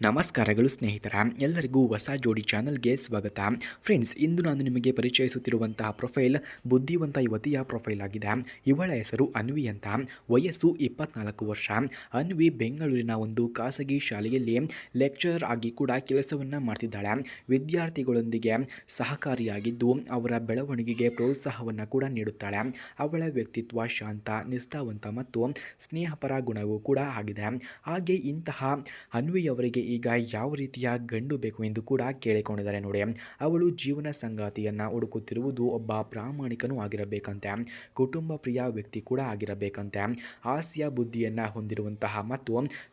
ನಮಸ್ಕಾರಗಳು ಸ್ನೇಹಿತರ, ಎಲ್ಲರಿಗೂ ಹೊಸ ಜೋಡಿ ಚಾನಲ್ಗೆ ಸ್ವಾಗತ. ಫ್ರೆಂಡ್ಸ್, ಇಂದು ನಾನು ನಿಮಗೆ ಪರಿಚಯಿಸುತ್ತಿರುವಂತಹ ಪ್ರೊಫೈಲ್ ಬುದ್ಧಿವಂತ ಯುವತಿಯ ಪ್ರೊಫೈಲ್ ಆಗಿದೆ. ಇವಳ ಹೆಸರು ಅನ್ವಿ ಅಂತ. ವಯಸ್ಸು ಇಪ್ಪತ್ನಾಲ್ಕು ವರ್ಷ. ಅನ್ವಿ ಬೆಂಗಳೂರಿನ ಒಂದು ಖಾಸಗಿ ಶಾಲೆಯಲ್ಲಿ ಲೆಕ್ಚರರ್ ಆಗಿ ಕೂಡ ಕೆಲಸವನ್ನು ಮಾಡ್ತಿದ್ದಾಳೆ. ವಿದ್ಯಾರ್ಥಿಗಳೊಂದಿಗೆ ಸಹಕಾರಿಯಾಗಿದ್ದು ಅವರ ಬೆಳವಣಿಗೆಗೆ ಪ್ರೋತ್ಸಾಹವನ್ನು ಕೂಡ ನೀಡುತ್ತಾಳೆ. ಅವಳ ವ್ಯಕ್ತಿತ್ವ ಶಾಂತ, ನಿಷ್ಠಾವಂತ ಮತ್ತು ಸ್ನೇಹಪರ ಗುಣವೂ ಕೂಡ ಆಗಿದೆ. ಹಾಗೆ ಇಂತಹ ಅನ್ವಿಯವರಿಗೆ ಈಗ ಯಾವ ರೀತಿಯ ಗಂಡು ಬೇಕು ಎಂದು ಕೂಡ ಕೇಳಿಕೊಂಡಿದ್ದಾರೆ ನೋಡಿ. ಅವಳು ಜೀವನ ಸಂಗಾತಿಯನ್ನು ಹುಡುಕುತ್ತಿರುವುದು ಒಬ್ಬ ಪ್ರಾಮಾಣಿಕನೂ ಆಗಿರಬೇಕಂತೆ. ಕುಟುಂಬ ಪ್ರಿಯ ವ್ಯಕ್ತಿ ಕೂಡ ಆಗಿರಬೇಕಂತೆ. ಹಾಸ್ಯ ಬುದ್ಧಿಯನ್ನು ಹೊಂದಿರುವಂತಹ ಮತ್ತು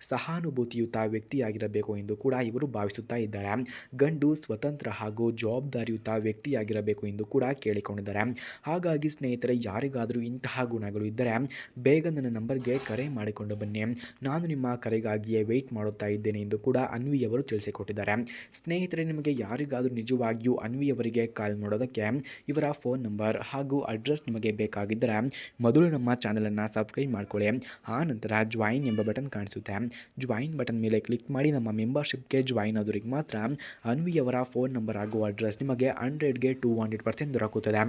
ಸಹಾನುಭೂತಿಯುತ ವ್ಯಕ್ತಿಯಾಗಿರಬೇಕು ಎಂದು ಕೂಡ ಇವರು ಭಾವಿಸುತ್ತಾ ಇದ್ದಾರೆ. ಗಂಡು ಸ್ವತಂತ್ರ ಹಾಗೂ ಜವಾಬ್ದಾರಿಯುತ ವ್ಯಕ್ತಿಯಾಗಿರಬೇಕು ಎಂದು ಕೂಡ ಕೇಳಿಕೊಂಡಿದ್ದಾರೆ. ಹಾಗಾಗಿ ಸ್ನೇಹಿತರೆ, ಯಾರಿಗಾದರೂ ಇಂತಹ ಗುಣಗಳು ಇದ್ದರೆ ಬೇಗ ನನ್ನ ನಂಬರ್ಗೆ ಕರೆ ಮಾಡಿಕೊಂಡು ಬನ್ನಿ. ನಾನು ನಿಮ್ಮ ಕರೆಗಾಗಿಯೇ ವೆಯ್ಟ್ ಮಾಡುತ್ತಾ ಇದ್ದೇನೆ ಎಂದು ಕೂಡ ಅನ್ವಿಯವರು ತಿಳಿಸಿಕೊಟ್ಟಿದ್ದಾರೆ. ಸ್ನೇಹಿತರೆ, ನಿಮಗೆ ಯಾರಿಗಾದರೂ ನಿಜವಾಗಿಯೂ ಅನ್ವಿಯವರಿಗೆ ಕಾಲ್ ಮಾಡೋದಕ್ಕೆ ಇವರ ಫೋನ್ ನಂಬರ್ ಹಾಗೂ ಅಡ್ರೆಸ್ ನಿಮಗೆ ಬೇಕಾಗಿದ್ದರೆ ಮೊದಲು ನಮ್ಮ ಚಾನಲನ್ನು ಸಬ್ಸ್ಕ್ರೈಬ್ ಮಾಡ್ಕೊಳ್ಳಿ. ಆ ನಂತರ ಜಾಯಿನ್ ಎಂಬ ಬಟನ್ ಕಾಣಿಸುತ್ತೆ. ಜಾಯಿನ್ ಬಟನ್ ಮೇಲೆ ಕ್ಲಿಕ್ ಮಾಡಿ ನಮ್ಮ ಮೆಂಬರ್ಶಿಪ್ಗೆ ಜಾಯಿನ್ ಆದವರಿಗೆ ಮಾತ್ರ ಅನ್ವಿಯವರ ಫೋನ್ ನಂಬರ್ ಹಾಗೂ ಅಡ್ರೆಸ್ ನಿಮಗೆ ಹಂಡ್ರೆಡ್ಗೆ ಟೂ ಹಂಡ್ರೆಡ್ ಪರ್ಸೆಂಟ್ ದೊರಕುತ್ತದೆ.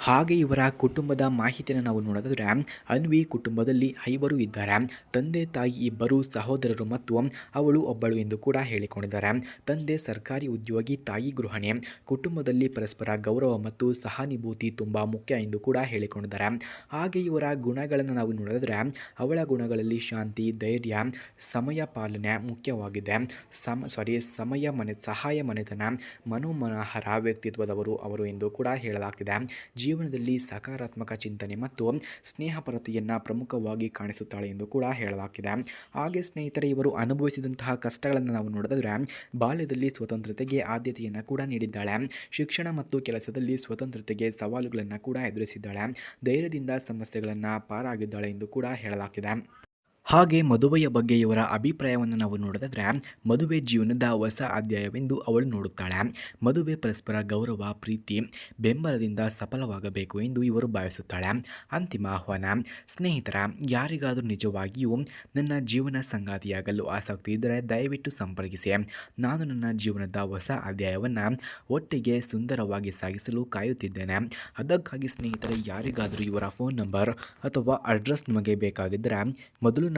ಹಾಗೆ ಇವರ ಕುಟುಂಬದ ಮಾಹಿತಿಯನ್ನು ನಾವು ನೋಡೋದಾದರೆ ಅನ್ವಿ ಕುಟುಂಬದಲ್ಲಿ ಐವರು ಇದ್ದಾರೆ. ತಂದೆ ತಾಯಿ ಇಬ್ಬರು ಸಹೋದರರು ಮತ್ತು ಅವಳು ಒಬ್ಬಳು ಎಂದು ಕೂಡ ಹೇಳಿಕೊಂಡಿದ್ದಾರೆ. ತಂದೆ ಸರ್ಕಾರಿ ಉದ್ಯೋಗಿ, ತಾಯಿ ಗೃಹಣಿ. ಕುಟುಂಬದಲ್ಲಿ ಪರಸ್ಪರ ಗೌರವ ಮತ್ತು ಸಹಾನುಭೂತಿ ತುಂಬ ಮುಖ್ಯ ಎಂದು ಕೂಡ ಹೇಳಿಕೊಂಡಿದ್ದಾರೆ. ಹಾಗೆ ಇವರ ಗುಣಗಳನ್ನು ನಾವು ನೋಡಿದ್ರೆ ಅವಳ ಗುಣಗಳಲ್ಲಿ ಶಾಂತಿ, ಧೈರ್ಯ, ಸಮಯ ಪಾಲನೆ ಮುಖ್ಯವಾಗಿದೆ. ಸಮ ಸಾರಿ ಸಮಯ ಮನೆ, ಸಹಾಯ ಮನೆತನ, ಮನೋಮನೋಹರ ವ್ಯಕ್ತಿತ್ವದವರು ಅವರು ಎಂದು ಕೂಡ ಹೇಳಲಾಗ್ತಿದೆ. ಜೀವನದಲ್ಲಿ ಸಕಾರಾತ್ಮಕ ಚಿಂತನೆ ಮತ್ತು ಸ್ನೇಹಪರತೆಯನ್ನು ಪ್ರಮುಖವಾಗಿ ಕಾಣಿಸುತ್ತಾಳೆ ಎಂದು ಕೂಡ ಹೇಳಲಾಗಿದೆ ಹಾಗೆ ಸ್ನೇಹಿತರೆ, ಇವರು ಅನುಭವಿಸಿದಂತಹ ಕಷ್ಟಗಳನ್ನು ನಾವು ನೋಡಿದ್ರೆ ಬಾಲ್ಯದಲ್ಲಿ ಸ್ವತಂತ್ರತೆಗೆ ಆದ್ಯತೆಯನ್ನು ಕೂಡ ನೀಡಿದ್ದಾಳೆ. ಶಿಕ್ಷಣ ಮತ್ತು ಕೆಲಸದಲ್ಲಿ ಸ್ವತಂತ್ರತೆಗೆ ಸವಾಲುಗಳನ್ನು ಕೂಡ ಎದುರಿಸಿದ್ದಾಳೆ. ಧೈರ್ಯದಿಂದ ಸಮಸ್ಯೆಗಳನ್ನು ಪಾರಾಗಿದ್ದಾಳೆ ಎಂದು ಕೂಡ ಹೇಳಲಾಗ್ತಿದೆ. ಹಾಗೆ ಮದುವೆಯ ಬಗ್ಗೆ ಇವರ ಅಭಿಪ್ರಾಯವನ್ನು ನಾವು ನೋಡಿದ್ರೆ ಮದುವೆ ಜೀವನದ ಹೊಸ ಅಧ್ಯಾಯವೆಂದು ಅವಳು ನೋಡುತ್ತಾಳೆ. ಮದುವೆ ಪರಸ್ಪರ ಗೌರವ, ಪ್ರೀತಿ, ಬೆಂಬಲದಿಂದ ಸಫಲವಾಗಬೇಕು ಎಂದು ಇವರು ಭಾವಿಸುತ್ತಾಳೆ. ಅಂತಿಮ ಆಹ್ವಾನ, ಸ್ನೇಹಿತರ ಯಾರಿಗಾದರೂ ನಿಜವಾಗಿಯೂ ನನ್ನ ಜೀವನ ಸಂಗಾತಿಯಾಗಲು ಆಸಕ್ತಿ ಇದ್ದರೆ ದಯವಿಟ್ಟು ಸಂಪರ್ಕಿಸಿ. ನಾನು ನನ್ನ ಜೀವನದ ಹೊಸ ಅಧ್ಯಾಯವನ್ನು ಒಟ್ಟಿಗೆ ಸುಂದರವಾಗಿ ಸಾಗಿಸಲು ಕಾಯುತ್ತಿದ್ದೇನೆ. ಅದಕ್ಕಾಗಿ ಸ್ನೇಹಿತರೆ, ಯಾರಿಗಾದರೂ ಇವರ ಫೋನ್ ನಂಬರ್ ಅಥವಾ ಅಡ್ರೆಸ್ ನಮಗೆ ಬೇಕಾಗಿದ್ದರೆ ಮೊದಲು